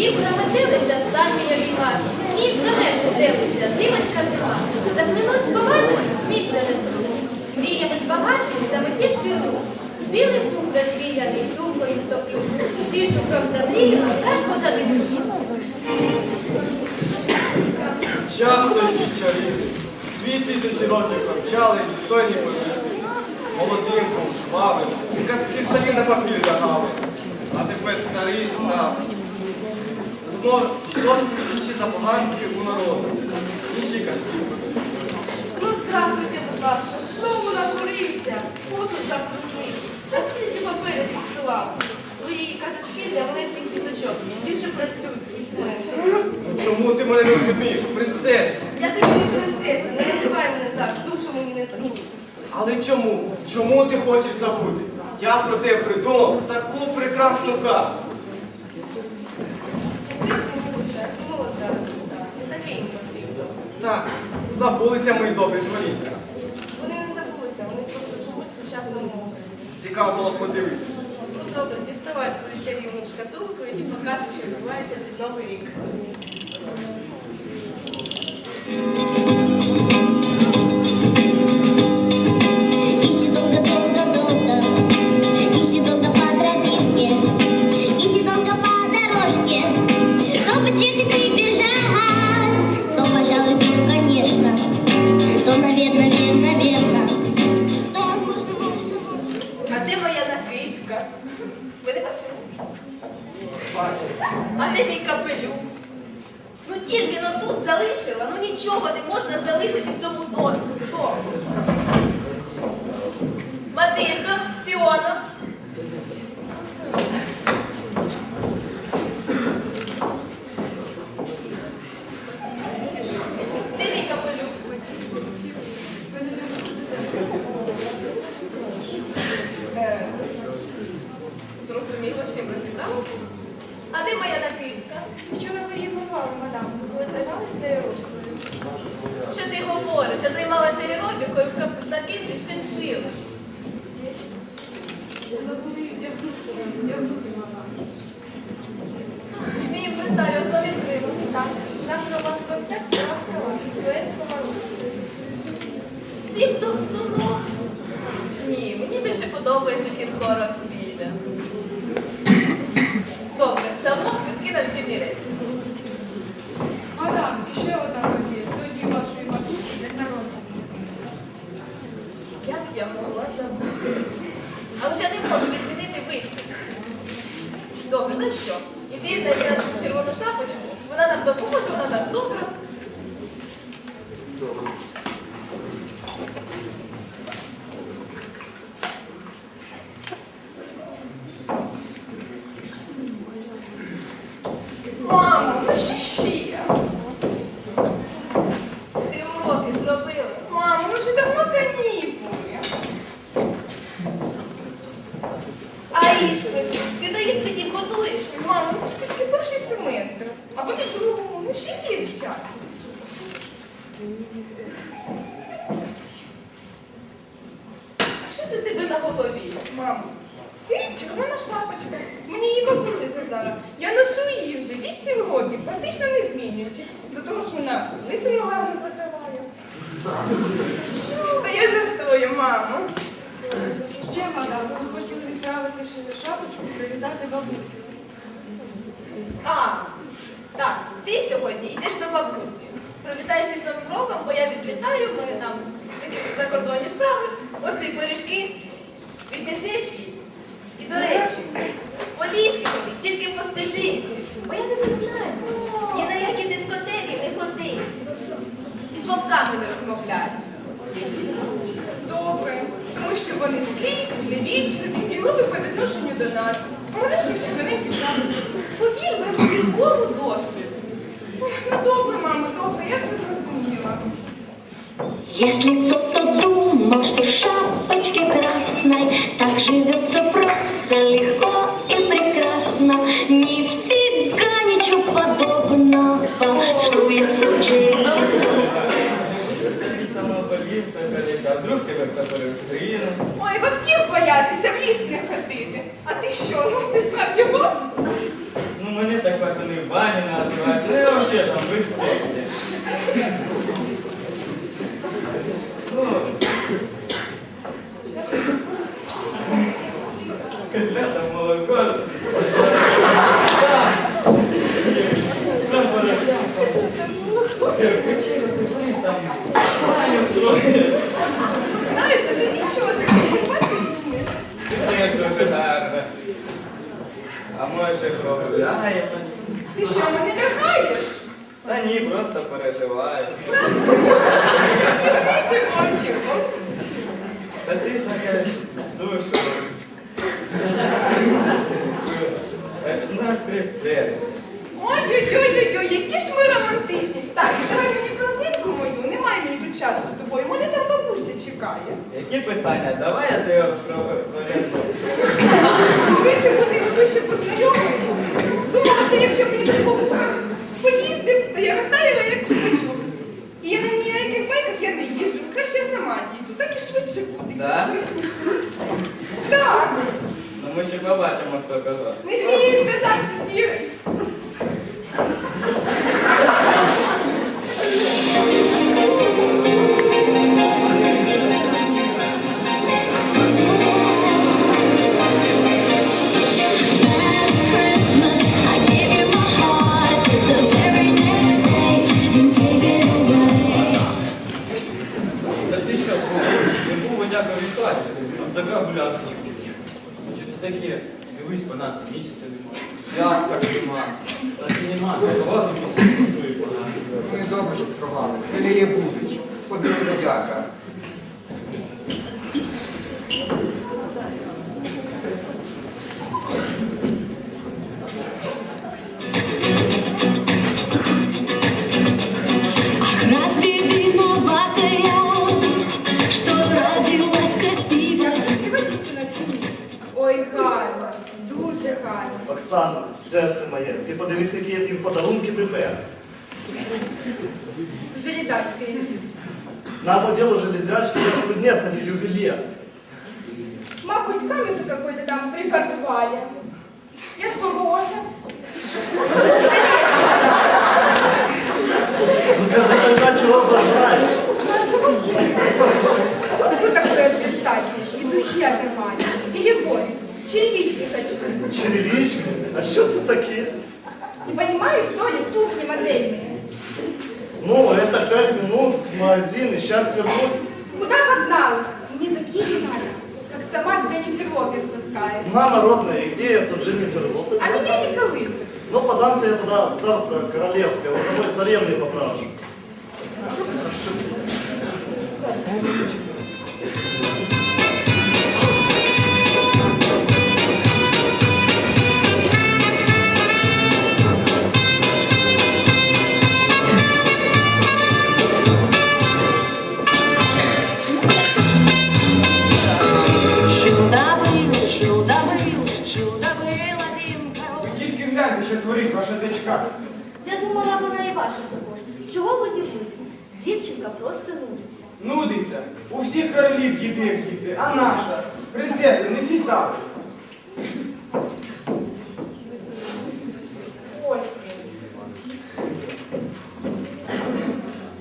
Вікна метелиця стання віга. Сніг за небо стелиться, зимочка зима. Заклянусь побачити, з місця не стру. Мріями збагачені заметів піру. Білий дух розвіяний, думкою втоплюсь. Тишу кров замріяла, казку задивлюсь. Часто ті чарівні. Дві тисячі років повчали, ніхто не помітив. Молодим жвавим, казки самі на папір лягали. А тепер старий став. Знову зовсім інші забаганки у народу, інші казки. Ну, здравствуйте, будь ласка, знову накурився, посуд забрудний. А скільки паперів зіпсував? Твої казочки для маленьких діточок. Більше працюють письменники. Ну чому ти мене не розумієш, принцеса? Я тобі не принцеса, не називай мене так, душу мені не трудно. Але чому? Чому ти хочеш забути? Я про тебе придумав таку прекрасну казку. Так, забулися мої добрі творіння. Вони не забулися, вони просто живуть в сучасному образі. Цікаво було б подивитися. Ну добре, діставай свою чарівну шкатулку і покажи, що відбувається від Новий рік. Це тебе на голові? Мамо, синчик, в мене шапочка. Мені її бабуся зв'язала. Я ношу її вже 8 років, практично не змінюючи. До того ж вона лисину гарно закриває. Що? Та я жартую, мамо. Ще, мадам, ви хотіли відправити ще шапочку привітати бабусю. А, так, ти сьогодні йдеш до бабусі. Привітаєш із Новим роком, бо я відлітаю, ми там закордонні справи, ось ці пиріжки, віднесеш їй. І до речі, по лісікові, тільки по стежинці, бо я тебе знаю. Ні на які дискотеки не ходить. І з вовками не розмовляють. Добре. Тому що вони злі, невічливі і грубі по відношенню до нас. Маленьких червоненьких шапочок. Повір моєму гіркому досвіду. Ой, Ну добре, мамо, добре, я все зрозуміла. Если кто-то думал, что шапочки красной так живется просто, легко и прекрасно, ни нифига ничего подобного, что я случайно Ой, вовків боятися, в ліс не ходити. А ти що? ну, Ти справді вовк? Ну мене так пацани в бані називають. Ну я взагалі там виступити. Falou. Душу. Аж наскрізь серце. Ой-ой-ой-ой, які ж ми романтичні. Так, давай мені корзинку мою, немає мені тут з тобою. Мене там бабуся чекає. Які питання? Давай я тебе проведу. Швидше буде ближче познайомитися. Думала, це якщо мені треба поїздив, то я розтаяла як чупачук. І я на ніяких байках я не їжджу. Краще я сама дійду. Так і безпечніше. Так. Ну ми ще побачимо, хто кого. Не з тією зв'язався сірий. Що. Це не є будуть. Побіг подяка. Железячка якісь. Нам по делу железячки, я кузнец, а не ювелир. Мабуть, камешек какой-то там прифарбовали. Я лошадь? Ну скажи, когда чего обожаешь? Ну а чего же? Кто вы такой отверстатель? И духи отрывали. Или вот, черевички хочу. Черевички? А що це таке? Не понимаю, что ли, туфли модельные. Ну, это пять минут в магазин, и сейчас вернусь. Куда погнал? Мне такие надо, как сама Дженнифер Лопес таскает. На, народная, и где это Дженнифер Лопес? А меня не колышет. Ну, подамся я туда в царство королевское, у самой царевны попрошу. Творить ваша дочка. Я думала, вона і ваша також. Чого ви дивуєтесь? Дівчинка просто нудиться. Нудиться. У всіх королів діти як діти, а наша. Принцеса, не сітали. Ось.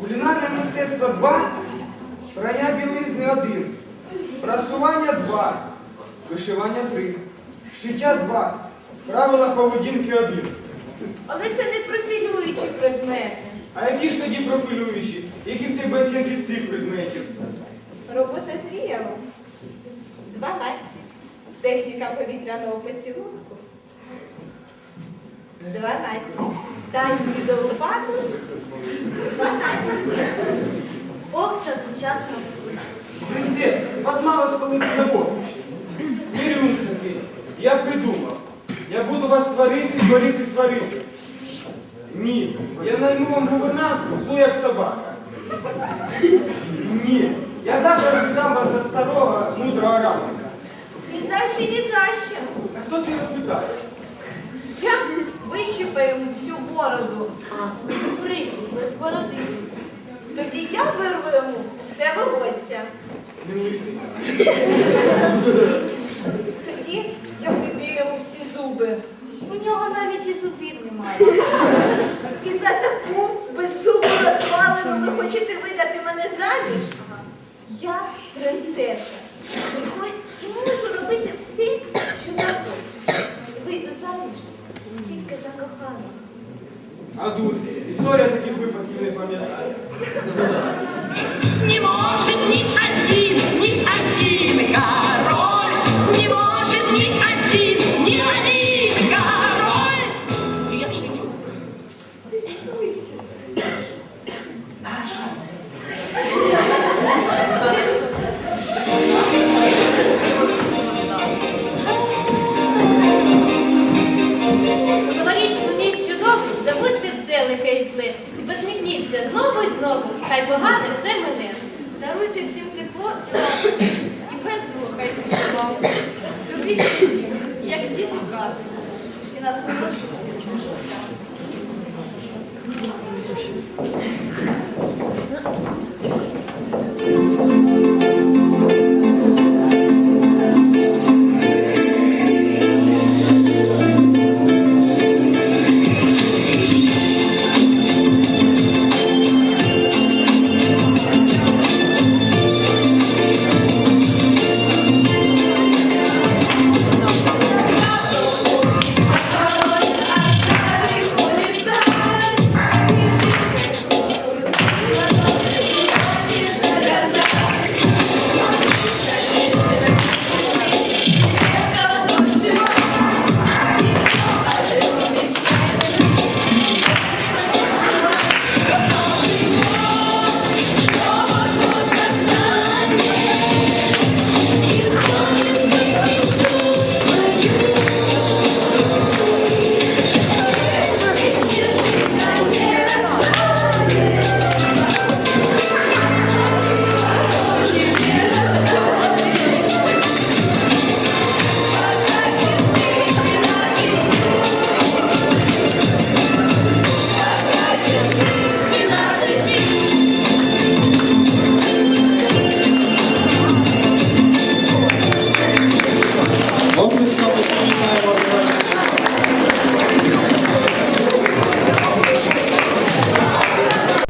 Кулінарне мистецтво 2, прання білизни 1, прасування 2, вишивання 3, шиття 2, правила поведінки 1. Але це не профілюючі предмети. А які ж тоді профілюючі? Які в тебе оцінки з цих предметів? Робота з віялом. Два танці. Техніка повітряного поцілунку. Два танці. Танці до. Два танці. Ох, це сучасна освіта. Принцеса, вас мало спалити на вогнищі. Вірюнцевки, я придумав. Я буду вас сварити, сварити, сварити. Ні, я найму вам гувернантку, злу як собака. Ні, я завтра віддам вас до старого, мудрого радника. Ні за що, ні за що. А хто ти його питає? Я вищипаю йому всю бороду. А, прикрій, без бороди. Тоді я вирву йому все волосся. не лисий. Тоді я виб'ю йому всі зуби. У нього навіть і зубів немає. І за таку беззубу розвалину ви хочете видати мене заміж? Я принцеса. І і можу робити все, що захочу. Вийду заміж тільки за коханого. А друзі, історія таких випадків не пам'ятає. Не может ни один, ни один знову і знову, хай погане все мене. Даруйте всім тепло і весело хай вам. Любіть усіх, як діти казку, і насолоджуйтесь життям.